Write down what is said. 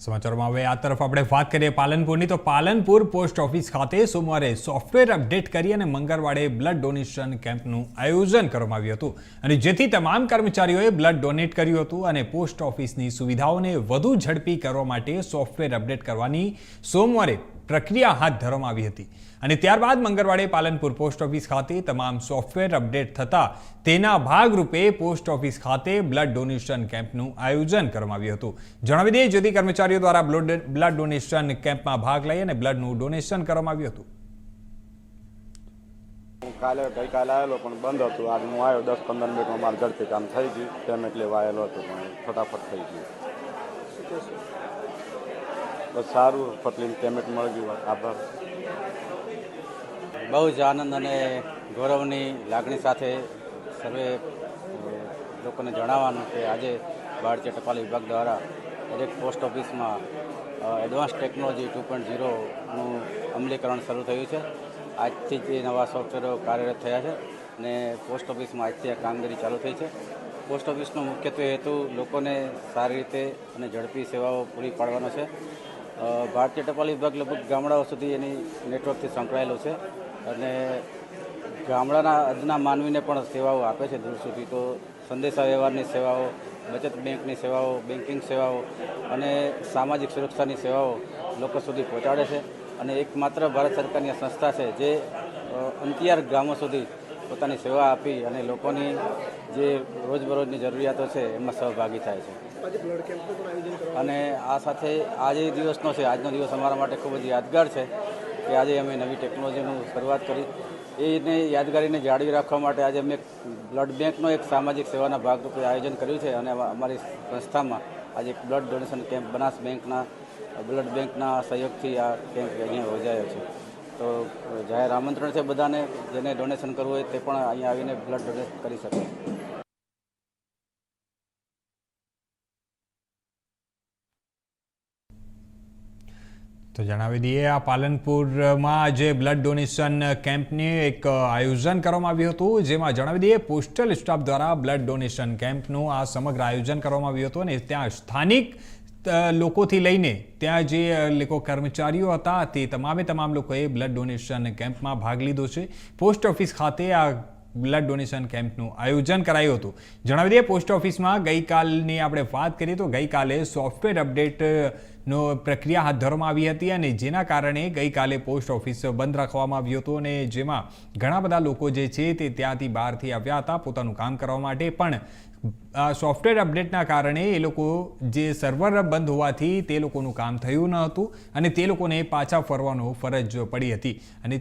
સમાચારોમાં હવે આ તરફ આપણે વાત કરીએ પાલનપુરની. તો પાલનપુર પોસ્ટ ઓફિસ ખાતે સોમવારે સોફ્ટવેર અપડેટ કરી અને મંગળવારે બ્લડ ડોનેશન કેમ્પનું આયોજન કરવામાં આવ્યું હતું. અને જેથી તમામ કર્મચારીઓએ બ્લડ ડોનેટ કર્યું હતું અને પોસ્ટ ઓફિસની સુવિધાઓને વધુ ઝડપી કરવા માટે સોફ્ટવેર અપડેટ કરવાની સોમવારે પ્રક્રિયા હાથ ધરવામાં આવી હતી. અને ત્યારબાદ મંગળવારે પાલનપુર પોસ્ટ ઓફિસ ખાતે તમામ સોફ્ટવેર અપડેટ થતા તેના ભાગરૂપે પોસ્ટ ઓફિસ ખાતે બ્લડ ડોનેશન કેમ્પનું આયોજન કરવામાં આવ્યું હતું. જણાવી દઈએ, જેથી કર્મચારીઓ દ્વારા બ્લડ ડોનેશન કેમ્પમાં ભાગ લઈ અને બ્લડનું ડોનેશન કરવામાં આવ્યું હતું. કાલે ગઈકાલે આવેલો, પણ બંધ હતું. આજ હું આવ્યો, દસ પંદર મિનિટમાં મારું ઝડપી કામ થઈ ગયું. પેમેન્ટ લેવા આવેલો હતો, પણ ફટાફટ થઈ ગયું. બસ સારું ફટલીને પેમેન્ટ મળી ગયું. આભાર. બહુ જ આનંદ અને ગૌરવની લાગણી સાથે સર્વે લોકોને જણાવવાનું કે આજે ભારતીય ટપાલ વિભાગ દ્વારા દરેક પોસ્ટ ઓફિસમાં એડવાન્સ ટેકનોલોજી ટુ પોઈન્ટ ઝીરોનું અમલીકરણ શરૂ થયું છે. આજથી જ એ નવા સોફ્ટવેરો કાર્યરત થયા છે અને પોસ્ટ ઓફિસમાં આજથી આ કામગીરી ચાલુ થઈ છે. પોસ્ટ ઓફિસનો મુખ્યત્વે હેતુ લોકોને સારી રીતે અને ઝડપી સેવાઓ પૂરી પાડવાનો છે. ભારતીય ટપાલ વિભાગ લગભગ ગામડાઓ સુધી એની નેટવર્કથી સંકળાયેલો છે અને ગામડાના અદના માનવીને પણ સેવાઓ આપે છે દૂર સુધી. તો સંદેશા વ્યવહારની સેવાઓ, બચત બેંકની સેવાઓ બેન્કિંગ સેવાઓ અને સામાજિક સુરક્ષાની સેવાઓ લોકો સુધી પહોંચાડે છે. અને એકમાત્ર ભારત સરકારની સંસ્થા છે જે અંતિયાર ગામો સુધી પોતાની સેવા આપી અને લોકોની જે રોજબરોજની જરૂરિયાતો છે એમાં સહભાગી થાય છે. અને આ સાથે આજે દિવસનો છે, આજનો દિવસ અમારા માટે ખૂબ જ યાદગાર છે કે આજે અમે નવી ટેકનોલોજીનું શરૂઆત કરી. એને યાદગારીને જાળવી રાખવા માટે આજે અમે બ્લડ બેંકનો એક સામાજિક સેવાના ભાગરૂપે આયોજન કર્યું છે અને અમારી સંસ્થામાં આજે બ્લડ ડોનેશન કેમ્પ, બનાસ બેંકના, બ્લડ બેંકના સહયોગથી આ કેમ્પ અહીંયા યોજાયો છે. તો જાહેર આમંત્રણ છે બધાને, જેને ડોનેશન કરવું હોય તે પણ અહીંયા આવીને બ્લડ ડોનેટ કરી શકે. તો જણાવી દઈએ, આ પાલનપુરમાં આજે બ્લડ ડોનેશન કેમ્પની એક આયોજન કરવામાં આવ્યું હતું, જેમાં જણાવી દઈએ, પોસ્ટલ સ્ટાફ દ્વારા બ્લડ ડોનેશન કેમ્પનું આ સમગ્ર આયોજન કરવામાં આવ્યું હતું અને ત્યાં સ્થાનિક લોકોથી લઈને ત્યાં જે લોકો કર્મચારીઓ હતા, તે તમામે તમામ લોકોએ બ્લડ ડોનેશન કેમ્પમાં ભાગ લીધો છે. પોસ્ટ ઓફિસ ખાતે આ બ્લડ ડોનેશન કેમ્પનું આયોજન કરાયું હતું. જણાવી દઈએ, પોસ્ટ ઓફિસમાં ગઈકાલની આપણે વાત કરીએ તો ગઈકાલે સોફ્ટવેર અપડેટ નો પ્રક્રિયા હાથ ધરવામાં આવી હતી અને જેના કારણે ગઈકાલે પોસ્ટ ઓફિસ બંધ રાખવામાં આવ્યું હતું અને જેમાં ઘણા બધા લોકો જે છે તે ત્યાંથી બહારથી આવ્યા હતા, પોતાનું કામ કરવા માટે. પણ સોફ્ટવેર અપડેટના કારણે એ લોકો જે સર્વર બંધ હોવાથી તે લોકોનું કામ થયું ન હતું અને તે લોકોને પાછા ફરવાનો ફરજ પડી હતી. અને